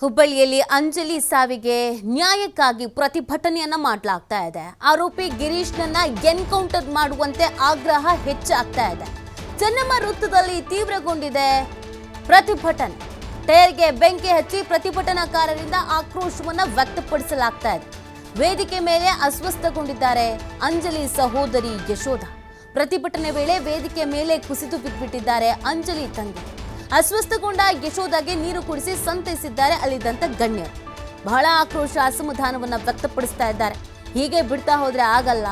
ಹುಬ್ಬಳ್ಳಿಯಲ್ಲಿ ಅಂಜಲಿ ಸಾವಿಗೆ ನ್ಯಾಯಕ್ಕಾಗಿ ಪ್ರತಿಭಟನೆಯನ್ನ ಮಾಡಲಾಗ್ತಾ ಇದೆ. ಆರೋಪಿ ಗಿರೀಶ್ನನ್ನ ಎನ್ಕೌಂಟರ್ ಮಾಡುವಂತೆ ಆಗ್ರಹ ಹೆಚ್ಚಾಗ್ತಾ ಇದೆ. ಚೆನ್ನಮ್ಮ ವೃತ್ತದಲ್ಲಿ ತೀವ್ರಗೊಂಡಿದೆ ಪ್ರತಿಭಟನೆ. ಟೈರ್ಗೆ ಬೆಂಕಿ ಹಚ್ಚಿ ಪ್ರತಿಭಟನಾಕಾರರಿಂದ ಆಕ್ರೋಶವನ್ನ ವ್ಯಕ್ತಪಡಿಸಲಾಗ್ತಾ ಇದೆ. ವೇದಿಕೆ ಮೇಲೆ ಅಸ್ವಸ್ಥಗೊಂಡಿದ್ದಾರೆ ಅಂಜಲಿ ಸಹೋದರಿ ಯಶೋಧ. ಪ್ರತಿಭಟನೆ ವೇಳೆ ವೇದಿಕೆ ಮೇಲೆ ಕುಸಿದು ಬಿದ್ದುಬಿಟ್ಟಿದ್ದಾರೆ ಅಂಜಲಿ ತಂಗಿ. ಅಸ್ವಸ್ಥಗೊಂಡ ಯಶೋದಾಗೆ ನೀರು ಕುಡಿಸಿ ಸಂತೈಸಿದ್ದಾರೆ ಅಲ್ಲಿದ್ದಂತ ಗಣ್ಯರು. ಬಹಳ ಆಕ್ರೋಶ ಅಸಮಾಧಾನವನ್ನ ವ್ಯಕ್ತಪಡಿಸ್ತಾ ಇದ್ದಾರೆ. ಹೀಗೆ ಬಿಡ್ತಾ ಹೋದ್ರೆ ಆಗಲ್ಲ.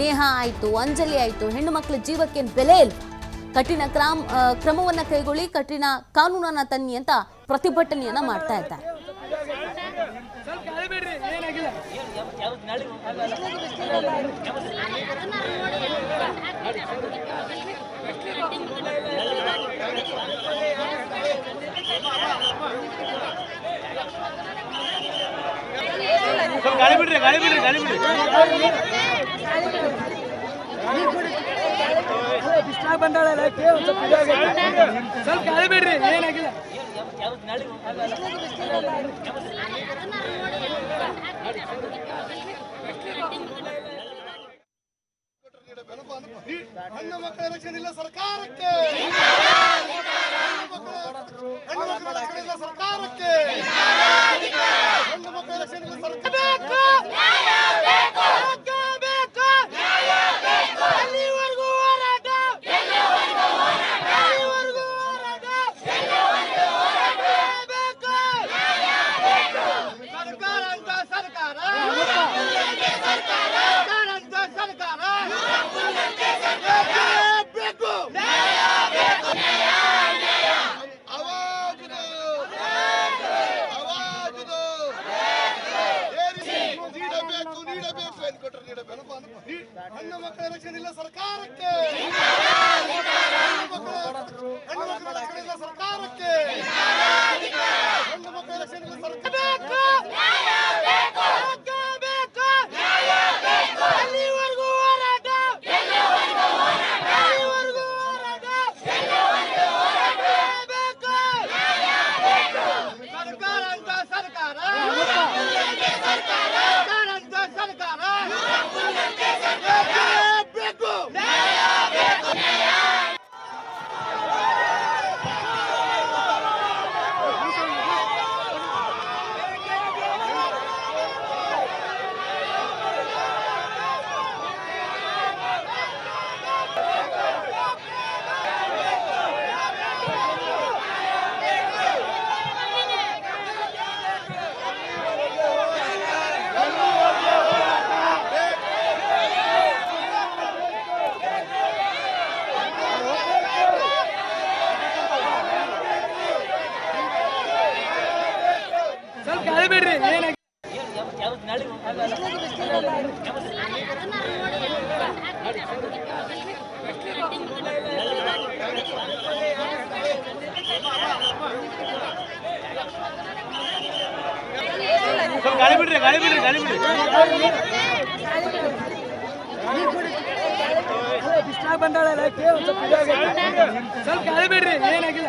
ನೇಹ ಆಯ್ತು, ಅಂಜಲಿ ಆಯ್ತು, ಹೆಣ್ಣು ಮಕ್ಕಳ ಜೀವಕ್ಕೆ ಬೆಲೆ ಇಲ್ಲ ಕಠಿಣ ಕ್ರಮ ಕ್ರಮವನ್ನ ಕೈಗೊಳ್ಳಿ, ಕಠಿಣ ಕಾನೂನನ್ನ ತನ್ನಿ ಅಂತ ಪ್ರತಿಭಟನೆಯನ್ನ ಮಾಡ್ತಾ ಇದ್ದಾರೆ. ಗಾಳಿ ಬಿಡ್ರಿ ಗಾಳಿ ಬಿಡ್ರಿ ಗಾಳಿ ಬಿಡ್ರಿ ಬಿಸ್ಲಾಗ ಬಂದಾಳಲ್ಲ. ಸ್ವಲ್ಪ ಗಾಳಿ ಬಿಡ್ರಿ ಏನಾಗಿಲ್ಲ ಹೆಣ್ಣು ಮಕ್ಕಳ ರಕ್ಷಣೆ ಇಲ್ಲ ಸರ್ಕಾರಕ್ಕೆ ಹಣ್ಣು ಮಕ್ಕಳ ರಕ್ಷಣೆ ಇಲ್ಲ ಸರ್ಕಾರಕ್ಕೆ ಹೆಣ್ಣು ಮಕ್ಕಳ ರಕ್ಷಣೆ ಇಲ್ಲ ಸರ್ಕಾರಕ್ಕೆ ಹೆಣ್ಣು ಮಕ್ಕಳ ಹೆಣ್ಣು ಮಕ್ಕಳ ರಕ್ಷಣೆ ಇಲ್ಲ ಸರ್ಕಾರಕ್ಕೆ ಹೆಣ್ಣು ಮಕ್ಕಳ ರಕ್ಷಣೆ ಇಲ್ಲ ಸರ್ಕಾರ ಎಲ್ಲಿವರೆಗೂ ಹೋರಾಟ ಎಲ್ಲಿವರೆಗೂ ಹೋರಾಟ ಬೇಕು. ಸರ್ಕಾರ ಅಂತ ಸರ್ಕಾರ ಸರ್ಕಾರ ಅಂತ ಸರ್ಕಾರ ಬೇಕು ಸ್ವಲ್ಪ ಗಾಳಿ ಬಿಡ್ರಿ ಏನಾಗಿಲ್ಲ ಸ್ವಲ್ಪ ಗಾಳಿ ಬಿಡ್ರಿ ಗಾಳಿ ಬಿಡ್ರಿ ಗಾಳಿ ಬಿಡ್ರಿ ಬಿಸ್ಲಾಗ ಬಂದಾಳಲ್ಲ ಕೇಳಿ ಒಂದ್ ಸ್ವಲ್ಪ ಇದಾಗೈತೆ. ಸ್ವಲ್ಪ ಗಾಳಿ ಬಿಡ್ರಿ ಏನಾಗಿಲ್ಲ